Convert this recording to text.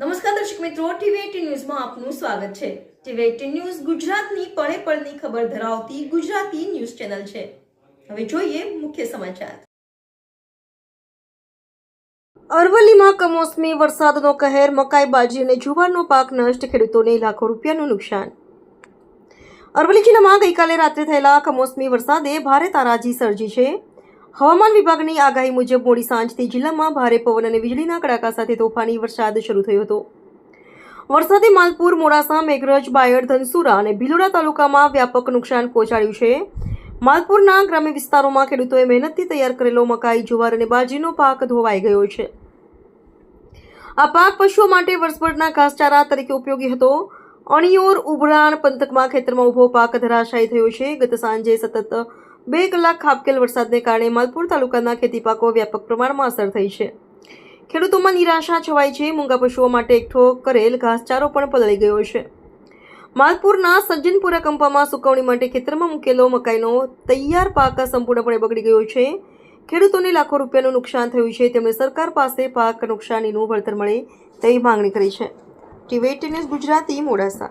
નમસ્કાર દર્શક મિત્રો ટીવી એટીન ન્યૂઝમાં આપનું સ્વાગત છે. ટીવી એટીન ન્યૂઝ ગુજરાતની પળે પળની ખબર ધરાવતી ગુજરાતી ન્યૂઝ ચેનલ છે. હવે જોઈએ મુખ્ય સમાચાર. અરવલ્લીમાં કમોસમી વરસાદનો કહેર મકાઈ બાજી અને જુવારનો પાક નષ્ટ, ખેડૂતોને લાખો રૂપિયાનું નુકસાન. અરવલ્લી જિલ્લામાં ગઈકાલે રાત્રે થયેલા કમોસમી વરસાદે ભારે તારાજી સર્જી છે. હવામાન વિભાગની આગાહી મુજબ મોડી સાંજથી જિલ્લામાં ભારે પવન અને વીજળીના કડાકા સાથે તોફાની વરસાદ શરૂ થયો હતો. વરસાદે માલપુર, મોડાસા, મેઘરજ, બાયડ, ધનસુરા અને ભિલોડા તાલુકામાં વ્યાપક નુકસાન પહોંચાડ્યું છે. માલપુરના ગ્રામ્ય વિસ્તારોમાં ખેડૂતોએ મહેનતથી તૈયાર કરેલો મકાઈ, જુવાર અને બાજરીનો પાક ધોવાઈ ગયો છે. આ પાક પશુઓ માટે વર્ષભરના ઘાસચારા તરીકે ઉપયોગી હતો. અણિયોર, ઉભરાણ પંથકમાં ખેતરમાં ઊભો પાક ધરાશાયી થયો છે. ગત સાંજે સતત બે કલાક ખાબકેલ વરસાદને કારણે માલપુર તાલુકાના ખેતી પાકો વ્યાપક પ્રમાણમાં અસર થઈ છે. ખેડૂતોમાં નિરાશા છવાઈ છે. મૂંગા પશુઓ માટે એકઠો કરેલ ઘાસચારો પણ પલળી ગયો છે. માલપુરના સજ્જનપુરા કંપામાં સુકવણી માટે ખેતરમાં મૂકેલો મકાઈનો તૈયાર પાક સંપૂર્ણપણે બગડી ગયો છે. ખેડૂતોને લાખો રૂપિયાનું નુકસાન થયું છે. તેમણે સરકાર પાસે પાક નુકસાનીનું વળતર મળે તેવી માંગણી કરી છે. TV news Gujarati Modasa.